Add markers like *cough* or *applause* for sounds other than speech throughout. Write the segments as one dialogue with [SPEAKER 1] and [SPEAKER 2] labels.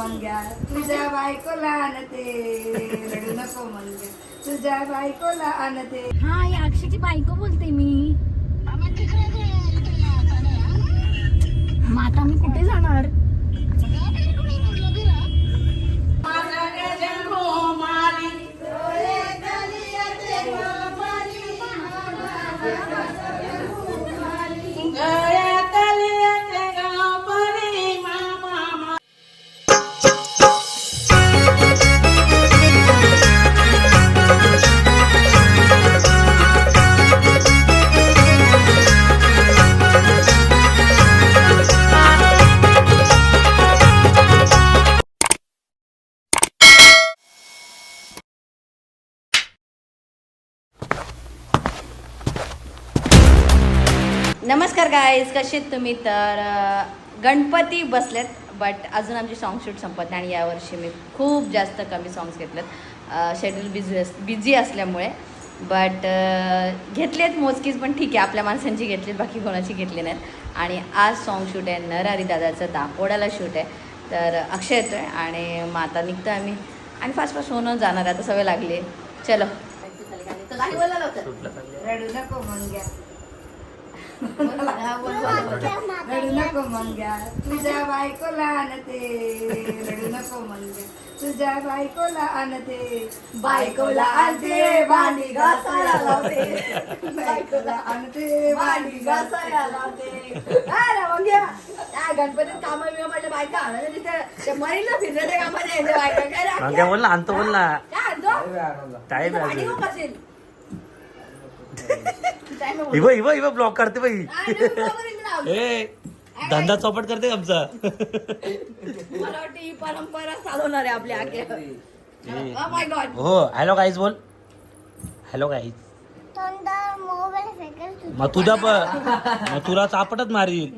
[SPEAKER 1] मंग्या तुझ्या बायकोला आणते. रडू नको मंग्या तुझ्या बायकोला आणते.
[SPEAKER 2] हा ही अक्षयची बायको बोलते मी. मग आता मी कुठे जाणार?
[SPEAKER 3] नमस्कार गाईज कसे तुम्ही? तर गणपती बसलेत बट अजून आमची सॉन्ग शूट संपत नाही आणि यावर्षी मी खूप जास्त कमी सॉंग्स घेतलेत. शेड्यूल बिझी अस बिझी असल्यामुळे. बट घेतलेत मोजकीच पण ठीक आहे आपल्या माणसांची घेतलीत बाकी कोणाची घेतली नाहीत. आणि आज सॉन्ग शूट आहे नरहरी दादाचं दापोड्याला शूट आहे. तर अक्षय येतो आहे आणि मग आता निघतो आम्ही. आणि फास्ट फास्ट होऊन जाणार आहे आता सवय लागली. आहे. चलो तर गाडी बोला लवकर.
[SPEAKER 1] रडू नको मंग्या तुझ्या बायकोला आणते रडू नको मंग्या तुझ्या बायकोला आणते बायकोला आणते भांडी घासायला लावते बायकोला आणते भांडी घासायला लावते
[SPEAKER 3] अरे मग घ्या. गणपतीत काम माझ्या बायका आणायला तिथे ते मरीला फिरण्याच्या कामाच्या बायका काय
[SPEAKER 4] बोलला आणतो बोलला
[SPEAKER 3] काय आणतो?
[SPEAKER 4] टाईम आहे
[SPEAKER 3] भांडी
[SPEAKER 4] अजून.
[SPEAKER 3] घेऊन बसेल. Time आहे
[SPEAKER 4] इव इव इव ब्लॉक करते बाई. ए धंदा चौपट करते आमचा?
[SPEAKER 3] ही परंपरा चालवणार आहे आपल्या आगे. गॉड
[SPEAKER 4] हो हॅलो गाईज बोल. हॅलो गाईज मग तुझा पण तुला चापटच मारील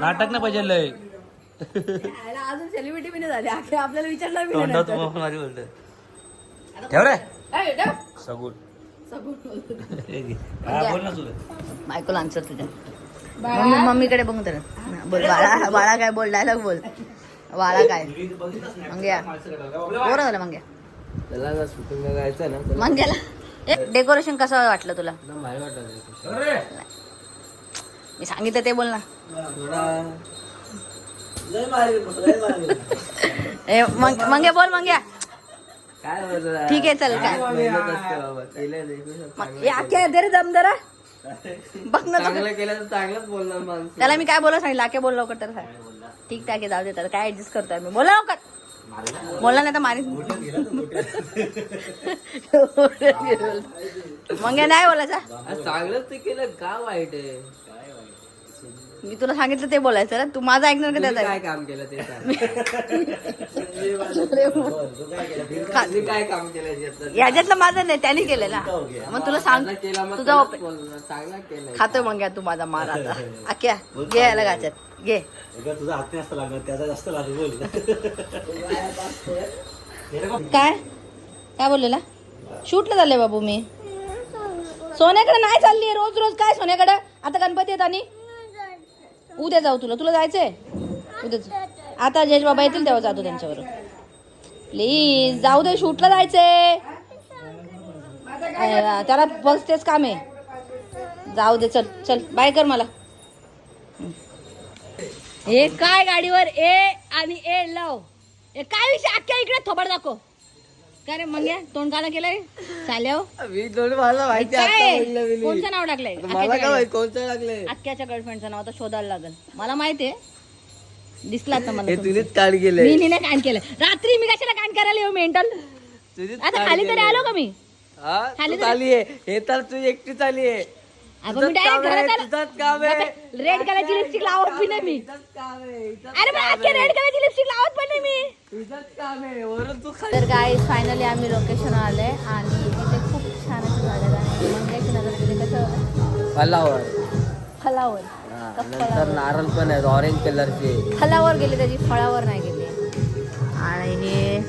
[SPEAKER 4] नाटक नाही पाहिजे लय.
[SPEAKER 3] अजून सेलिब्रिटी बी नाही झाली. आखे आपल्याला
[SPEAKER 4] बोलते ठेव रे.
[SPEAKER 3] ए,
[SPEAKER 4] हे. हा,
[SPEAKER 3] बायकोला आन्सर तुझ्या मम्मी मम्मीकडे बघ तर. बोल बाळा बाळा काय बोल डायलॉग बोल. बाळा काय? मंग्या. बोर झालं मंग्या. मंग्याला? डेकोरेशन कसं वाटलं तुला? मी सांगितलं ते बोल ना.
[SPEAKER 5] थोडा.
[SPEAKER 3] ए मंग मंग्या बोल मंग्या. ठीक आहे, चल, काय? मग आख्या दे रे दम जरा बघ ना.
[SPEAKER 5] चांगलं केलं तर चांगलंच बोलणार माणूस.
[SPEAKER 3] त्याला मी काय बोला सांगितलं? आके बोल लवकर तर सांग. ठीक आहे जाऊ दे तर काय ऍडजस्ट करतोय मी? बोला लवकर. बोलला नाही तर मारी मंग्या नाही बोलायचा?
[SPEAKER 5] चांगलंच ते केलं. का वाईट आहे?
[SPEAKER 3] मी तुला सांगितलं ते बोलायचं ना. तू माझं ऐकणार का त्याचा?
[SPEAKER 5] काय काम केलं ते सांग. काय काम केलं याच्यातलं?
[SPEAKER 3] माझं नाही त्याने केलं ना मग तुला सांग तुझा.
[SPEAKER 5] चांगला केलं.
[SPEAKER 3] खातोय मग तू माझा मार आता. *laughs* आक्या घे याला गाच्यात घे.
[SPEAKER 4] तुझा हात नाही असतं लागत त्याचा जास्त लागत बोल. *laughs*
[SPEAKER 3] काय? काय बोललेला? शूटला चालले बाबू मी. सोन्याकडे नाही चालली रोज रोज काय सोन्याकडे? आता गणपती येत आणि? उद्या जाऊ तुला. तुला जायचंय? उद्या आता जयेश बाबा येतील तेव्हा जातो त्यांच्यावर प्लीज जाऊ दे शूटला जायचंय. त्याला बस तेच काम आहे. जाऊ दे चल चल बाय कर मला. हे काय गाडीवर ए आणि ए लव. ए काय विषय? अख्ख्या इकडे थोबड दाखव. काय रे मंग्या? तोंड काला केलंय? चाल्याव
[SPEAKER 5] मी दोन मला माहिती आता
[SPEAKER 3] काय
[SPEAKER 5] बोललं मी.
[SPEAKER 3] कोणचं नाव टाकलंय?
[SPEAKER 5] मला काय. माहीत कोणतं लागले
[SPEAKER 3] अख्ख्याच्या गर्लफ्रेंडचं नाव आता शोधायला लागल. मला माहितीये दिसला आता मला
[SPEAKER 5] हे. तुझीच काढ गेले
[SPEAKER 3] मी हिने कान केलं रात्री मी कशाला कान करायला येऊ मेंटल?
[SPEAKER 5] तुझीच
[SPEAKER 3] आता
[SPEAKER 5] काढ
[SPEAKER 3] खाली तरी. आलो का मी?
[SPEAKER 5] हा?
[SPEAKER 3] खाली
[SPEAKER 5] तू चाली आहे. हे तर तू एकटीच आली आहे.
[SPEAKER 3] अगं मी
[SPEAKER 5] तुझंच काम
[SPEAKER 3] डायरेक्ट
[SPEAKER 5] आहे,
[SPEAKER 3] घरात
[SPEAKER 5] तुझंच काम आहे.
[SPEAKER 3] आलो रेड कलरची लिपस्टिक लावत बी नाही मी.
[SPEAKER 5] काम आहे,
[SPEAKER 3] अरे पण अख्ख्या रेड कलरची लिपस्टिक लावत पण नाही मी
[SPEAKER 5] तुझंच काम आहे वरून तू खाली
[SPEAKER 3] तर गाय फायनली आम्ही लोकेशन आले आणि इथे खूप छान अशी झाडं आणि मंग्याची नजर तिथे कसं
[SPEAKER 5] फलावर.
[SPEAKER 3] फलावर.
[SPEAKER 5] हा,
[SPEAKER 3] का
[SPEAKER 5] नंतर? नारळ पण आहेत ऑरेंज कलरचे
[SPEAKER 3] फलावर गेली त्याची फळावर नाही गेली. आणि हे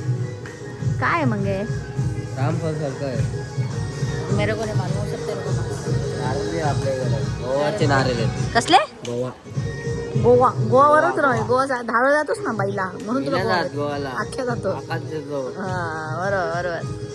[SPEAKER 3] काय मंगे
[SPEAKER 5] रामफल सारखं आहे.
[SPEAKER 3] मेरे को नाही मालूम हो सकते
[SPEAKER 5] नारळ बी आपल्याकडे गोवाचे नारळ आहेत.
[SPEAKER 3] कसले?
[SPEAKER 5] गोवा.
[SPEAKER 2] गोवा गोवावरच राह गोवा जा- धावला जातोस ना बाईला? म्हणून तुला गोवा अख्ख्या जातो. हा बरोबर बरोबर.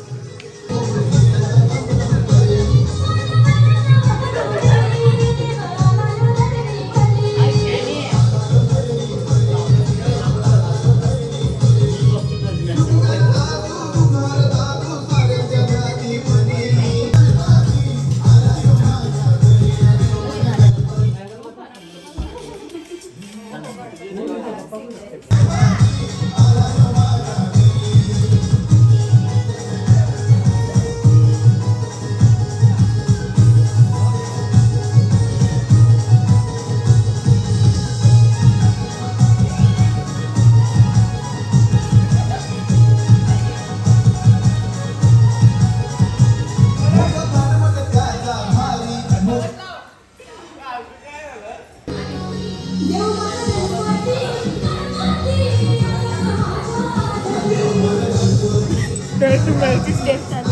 [SPEAKER 1] बस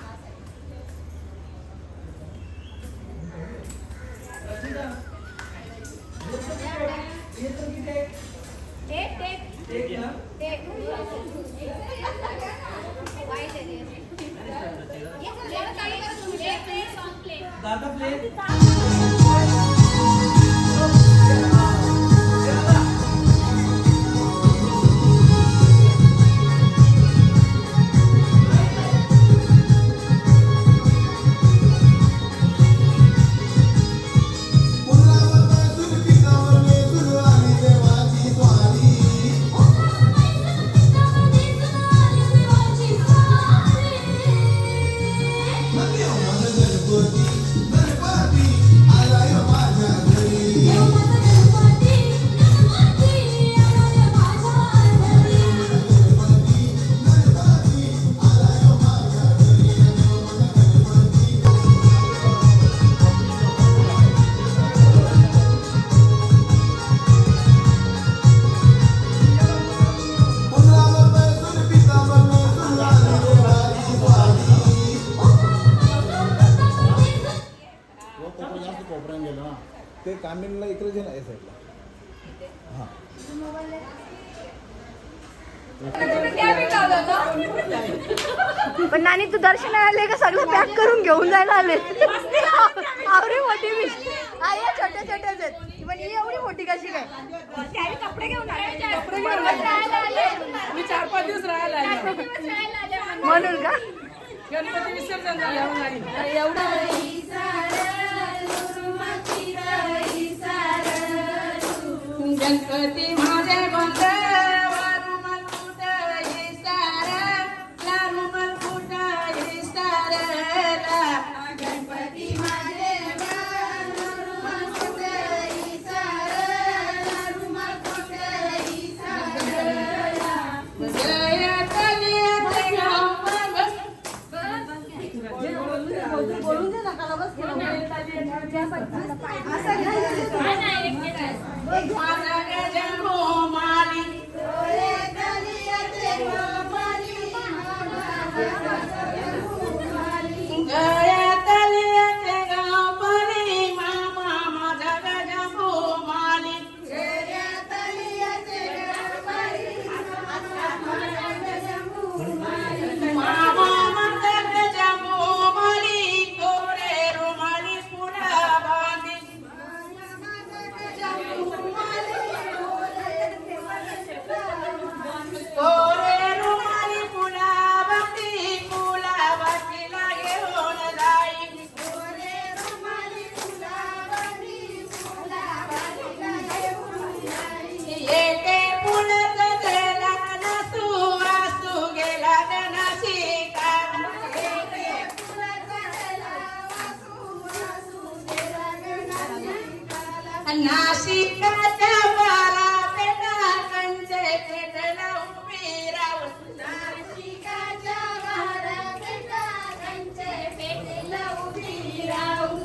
[SPEAKER 6] ते कांदिनला इकडे जे ना या साईडला हां.
[SPEAKER 1] पण नानी तू दर्शनाला आले का? सगळं पॅक करून घेऊन जायला आले. आवडी मोठी मी. अरे छोट्या छोट्याच आहेत. पण ही एवढी मोठी कशी काय? कपडे घेऊन कपडे घेऊन
[SPEAKER 7] मी चार पाच दिवस राहायला आले.
[SPEAKER 1] म्हणून का?
[SPEAKER 7] गणपती विसर्जन झाल्यावर नाही गणपती माझे बंद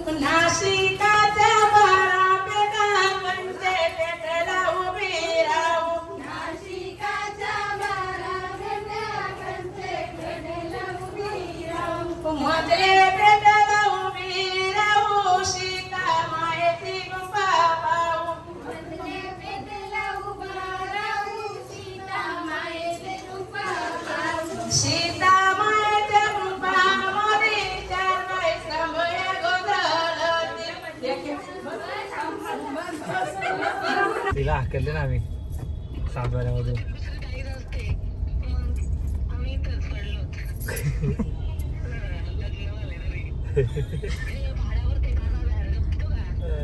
[SPEAKER 7] राहू नाशिकाच्या
[SPEAKER 4] तिला हाकलले ना आम्ही. सांगण्यामधून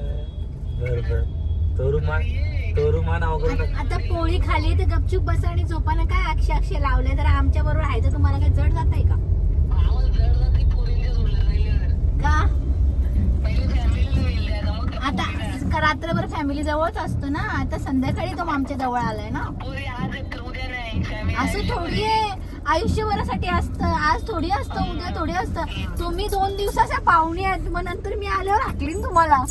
[SPEAKER 4] बर बर तरुमान तरुमान नाव करू नका
[SPEAKER 1] आता पोळी खाली तर गपचूप बसा आणि झोपाना. काय अक्षय अक्षय लावले तर आमच्या बरोबर आहे तर तुम्हाला काय जड जात आहे का का आता का रात्रभर फॅमिली जवळच असतो ना आता संध्याकाळी तो आमच्या जवळ आलाय ना. असं थोडी आहे. आयुष्यभरासाठी असतं. आज थोडी असतं उद्या थोडी असतं. तुम्ही दोन दिवसाच्या पाहुणे आहेत मग नंतर मी आल्यावर हाकलीन तुम्हाला. *laughs*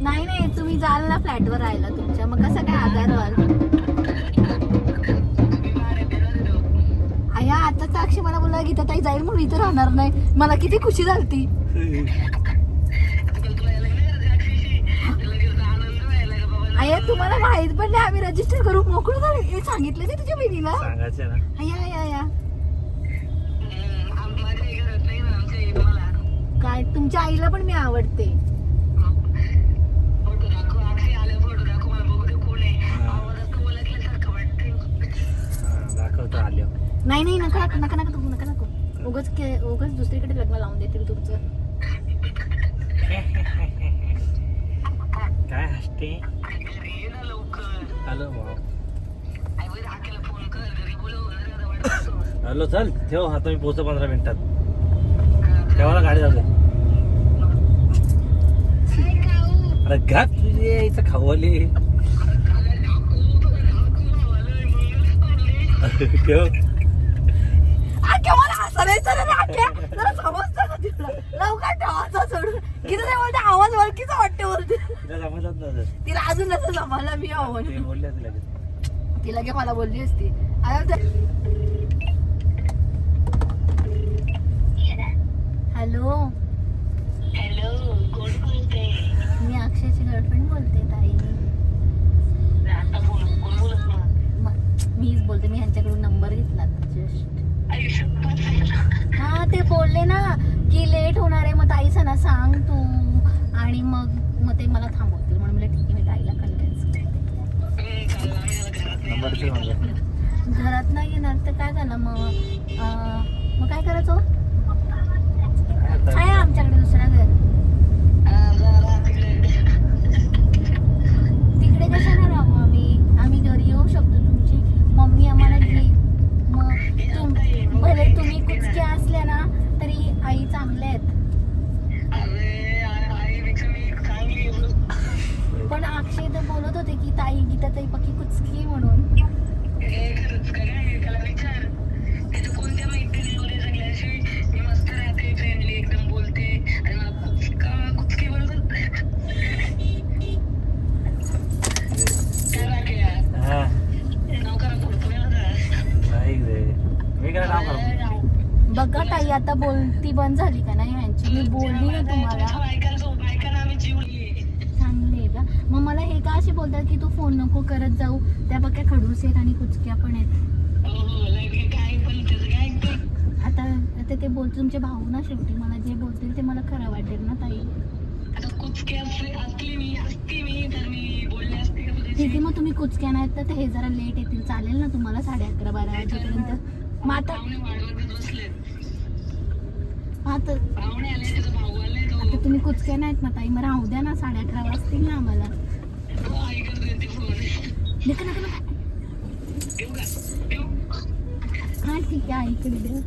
[SPEAKER 1] नाही नाही. तुम्ही जाल ना फ्लॅटवर राहायला तुमच्या. मग कसं काय आधार व्हाल आया आता साक्षी मला बोलला गीता ताई जाईल म्हणून इथं राहणार नाही. मला किती खुशी झालती. आया तुम्हाला माहीत पण नाही आम्ही रजिस्टर करू मोकळं झालं. हे सांगितलं ते तुझ्या बहिणीला?
[SPEAKER 4] सांगायचं ना.
[SPEAKER 1] काय तुमच्या आईला पण मी आवडते.
[SPEAKER 4] दाखवतो
[SPEAKER 1] नाही नाही नका नका नका तू नका नको. उगाच के- उगाच दुसरीकडे लग्न लावून देतील तुमचं. *laughs*
[SPEAKER 4] काय हसते? हॅलो हॅलो चल ठेव आता मी पोहोचतो पंधरा मिनिटात. ठेवायला गाडी जाऊ अरे घात इथं खाऊ खावली *laughs* ठेव.
[SPEAKER 1] आख्या मला हसायचं रे आख्या जरा समजतं का तुला? लवकर ठेवायचा सोडून. किती ते बोलते आवाज वाटते बोलते
[SPEAKER 4] तिला समजत नव्हतं.
[SPEAKER 1] तिला अजून नसं जमायला मी
[SPEAKER 4] ते बोलले
[SPEAKER 1] मला बोलली असती. आता तर- हॅलो. मी अक्षयची गर्लफ्रेंड बोलते ताई. म- मीच बोलते मी ह्यांच्याकडून नंबर घेतला बोलले ना की लेट होणार आहे मग ताईचा ना सांग तू. आणि मग मग ते मला थांबवतील. म्हणून म्हणलं ठीक आहे मी ताईला कन्व्हिन्स घरात नाही येणार तर काय झालं? मग अं, मग काय करायचं
[SPEAKER 4] काय आता?
[SPEAKER 1] आहे आमच्याकडे दुसरं घर. तिकडे कशाला राहू आम्ही आम्ही घरी येऊ शकतो तुमची मम्मी आम्हाला घेईल मग तुम भले तुम्ही कुचके असल्या ना चांगल्या आहेत. पण अक्षय तर बोलत होते की ताई गीता ताई पक्की कुचकी म्हणून. बंद झाली का नाही यांची? मी बोलली ना तुम्हाला. चांगली आहे का? मग मला हे का असे बोलतात की तू फोन नको करत जाऊ? त्या बघ्या खडूस आहेत आणि कुचक्या पण आहेत. आता आता ते बोलतो तुमचे भाऊ ना शेवटी. मला जे बोलतील ते मला खरं वाटेल ना ताई. ठीक मग तुम्ही कुचक्या नाहीत तर हे जरा लेट येतील. चालेल ना तुम्हाला साडे अकरा बारा वाजेपर्यंत? मग आता आता तुम्ही कुचक्या नाहीत ना ताई मग राहू द्या ना साडे अकरा वाजतील ना आम्हाला. हा ठीक आहे ऐकून द्या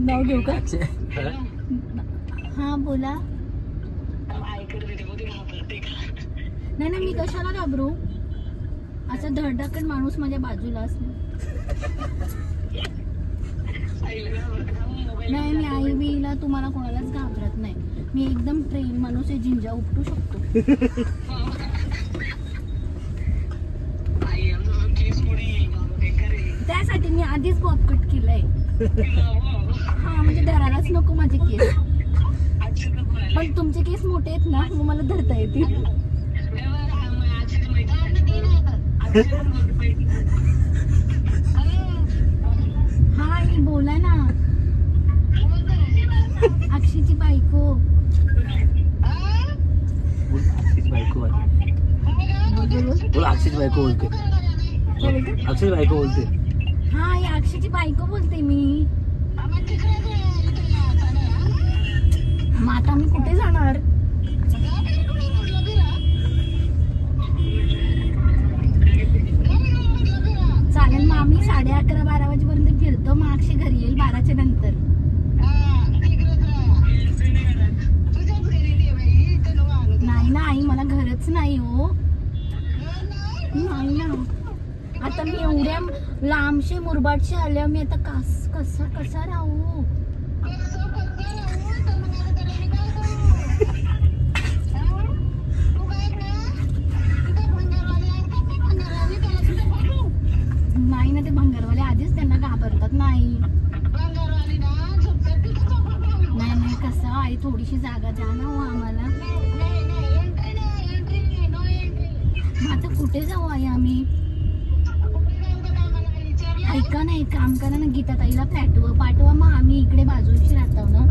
[SPEAKER 2] नाव घेऊ का? हा बोला. नाही ना मी कशाला घाबरू? असा धडधाकट माणूस माझ्या बाजूला असणार नाही मी आई बीला तुम्हाला कोणालाच घाबरत नाही. मी एकदम ट्रेन माणूस आहे झिंजा उपटू शकतो. त्यासाठी मी आधीच बॉब कट केलाय. हा म्हणजे धरायलाच नको माझे केस. पण तुमचे केस मोठे आहेत ना मग मला धरता येतील. हा बोला ना. अक्षयची बायको.
[SPEAKER 4] बायको. बोल अक्षयची बायको बोलते. अक्षयची बायको बोलते.
[SPEAKER 2] हा अक्षयची बायको बोलते मी. मग आता मी कुठे जाणार? लांबशे मुरबाडचे आल्या मी आता कस कसा कसा राहू? नाही ना ते भंगारवाले आधीच त्यांना घाबरतात नाही. नाही नाही कसं? आई थोडीशी जागा द्या ना हो आम्हाला. आता कुठे जाऊ आई आम्ही? ऐका ना एक काम करा ना गीता ताईला पाठवा पाठवा मग आम्ही इकडे बाजूची राहतो ना.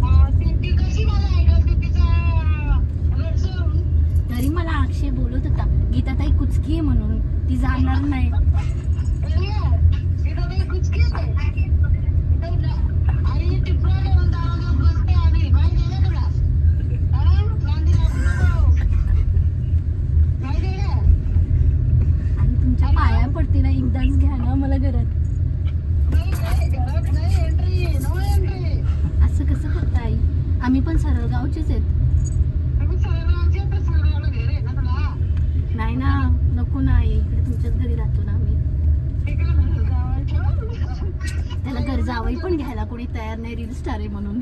[SPEAKER 2] तरी मला अक्षय बोलत होता गीता ताई कुचकी आहे म्हणून ती जाणार नाही आणि तुमच्या पाया पडते ना एकदाच घ्या ना मला घरात असं कसं करता आई आम्ही पण सरळ गावचेच आहेत नाही ना नको ना आई इकडे तुमच्याच घरी राहतो ना आम्ही त्याला घर जावई पण घ्यायला कोणी तयार नाही रील स्टार आहे म्हणून.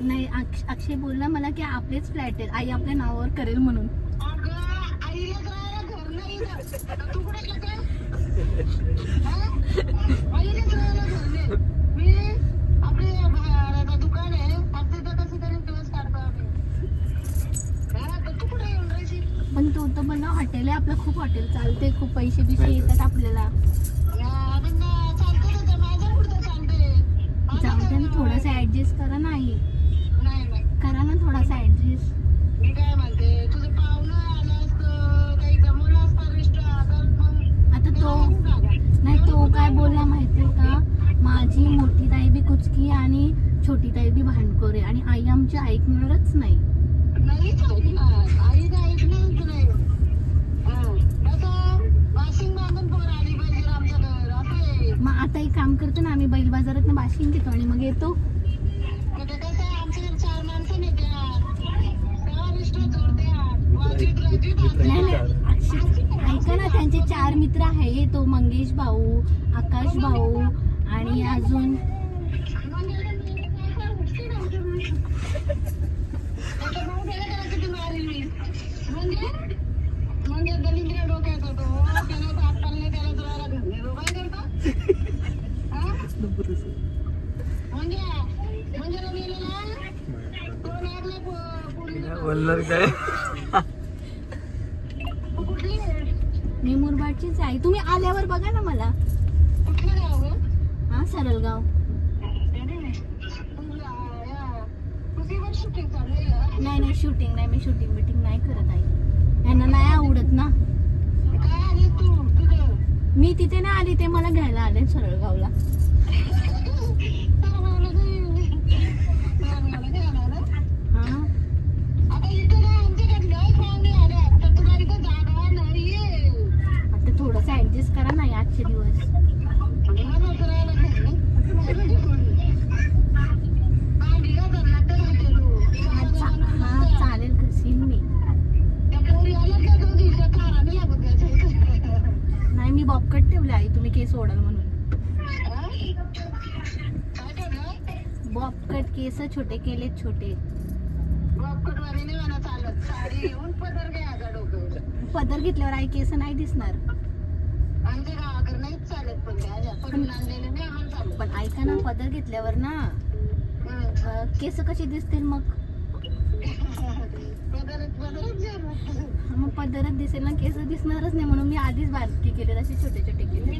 [SPEAKER 2] नाही अक्ष- अक्षय बोलला मला की आपलेच फ्लॅट आहेत. आई आपल्या नावावर करेल म्हणून. पण तो तर मला हॉटेल आहे आपलं खूप हॉटेल चालते खूप पैसे बिसे येतात आपल्याला. जाऊ द्या ना थोडासा ऍडजस्ट करा ना आई. करा ना थोडासा ऍडजस्ट आता तो नाही तो काय बोलला माहितीये का? माझी मोठी ताई बी कुचकी आहे आणि छोटी ताई बी भांडखोर आहे. आणि आई आमची ऐकणारच नाही
[SPEAKER 7] नाहीच ऐकणार आई तर ऐकणारच नाही हं. कसं वाशिंग बांधून पोर आली पाहिजे आमचं घर असं आहे.
[SPEAKER 2] मग आता एक काम करतो ना आम्ही बैल बाजारात बाशिंग घेतो आणि मग येतो. ऐका ना त्यांचे चार मित्र आहे. तो मंगेश भाऊ आकाश भाऊ आणि अजून
[SPEAKER 7] मग एवढं मी काय करू? किती नव्हतं मी. त्याच्या भाऊ गेला त्याला किती मारील मी. म्हणजे म्हणजे दलिंद्र डोक्यात होतो त्याला तर हात पाळले त्याला तुला घरने काय करता हा? म्हणजे म्हणजे रमेशला तो लागला पो- पोरीला.
[SPEAKER 5] बोलणार काय
[SPEAKER 2] मी मुरबाडचीच आहे. तुम्ही आल्यावर बघा ना मला. हा सरळगाव नाही नाही शूटिंग नाही. मी शूटिंग बिटिंग नाही करत आहे. यांना नाही आवडत ना. मी तिथे नाही आली ते मला घ्यायला आले सरळगावला
[SPEAKER 7] तर मला ते- मला ते आलं.
[SPEAKER 2] हा
[SPEAKER 7] आता इथं काय आमच्याकडे लय पाहुणे आले. आता तुला इथं जागा नाहीये.
[SPEAKER 2] आता थोडासा
[SPEAKER 1] बोलले आई तुम्ही केस ओढाल म्हणून
[SPEAKER 2] काय करणार
[SPEAKER 1] बॉब कट केस छोटे.
[SPEAKER 2] पदर
[SPEAKER 1] घेतल्यावर आई केस नाही दिसणार.
[SPEAKER 2] पण
[SPEAKER 1] ऐका ना पदर घेतल्यावर ना केस कशी दिसतील मग? *laughs*
[SPEAKER 2] मग.
[SPEAKER 1] पदरच दिसेल ना केस दिसणारच नाही म्हणून मी आधीच बारकी केले तसे छोटे छोटे केले?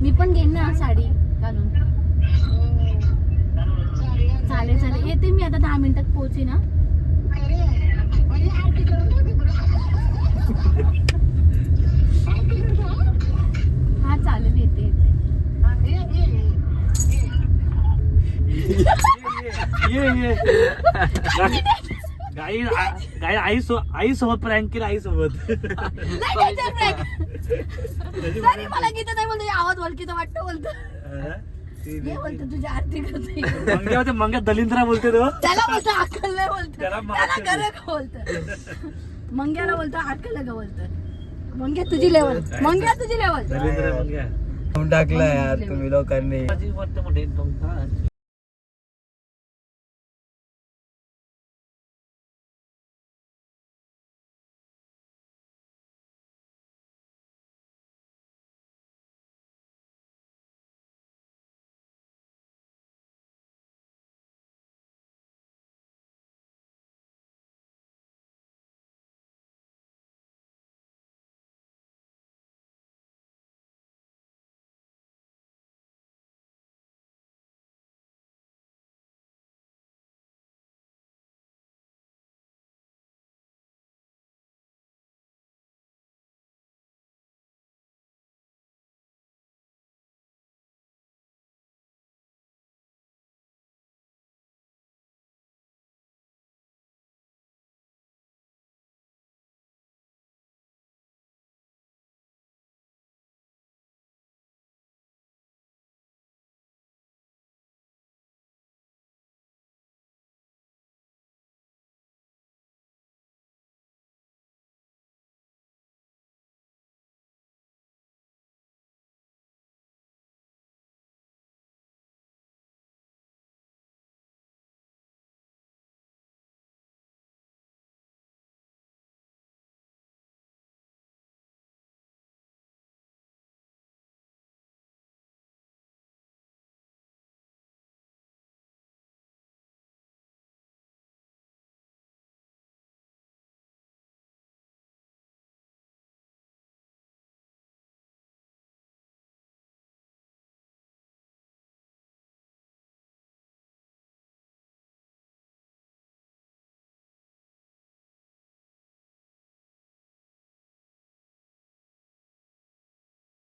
[SPEAKER 2] मी
[SPEAKER 1] पण घेईन ना साडी. घालून. चालेल चालेल. येते मी आता दहा मिनिटात पोहोची ना
[SPEAKER 2] हं?
[SPEAKER 1] चालेल येते येते.
[SPEAKER 4] गाई गाई आई सो आई सोबत प्रँक केला आई सोबत.
[SPEAKER 1] तरी मला गीता नाही बोलतो आवाज ओळखीचा वाटतं बोलतो. हे बोलतो तुझी आरती करते.
[SPEAKER 4] मंग्या होते मंग्या दलिंद्रा बोलते तो.
[SPEAKER 1] त्याला बोलतो अक्कल नाही बोलतो.
[SPEAKER 4] त्याला
[SPEAKER 1] त्याला गरज बोलतो. मंग्याला बोलतो अक्कल का बोलतो. मंग्या तुझी लेवल मंग्या तुझी लेवल
[SPEAKER 4] दलिंद्रा मंग्या.
[SPEAKER 5] टाकलं यार तुम्ही लोकांनी.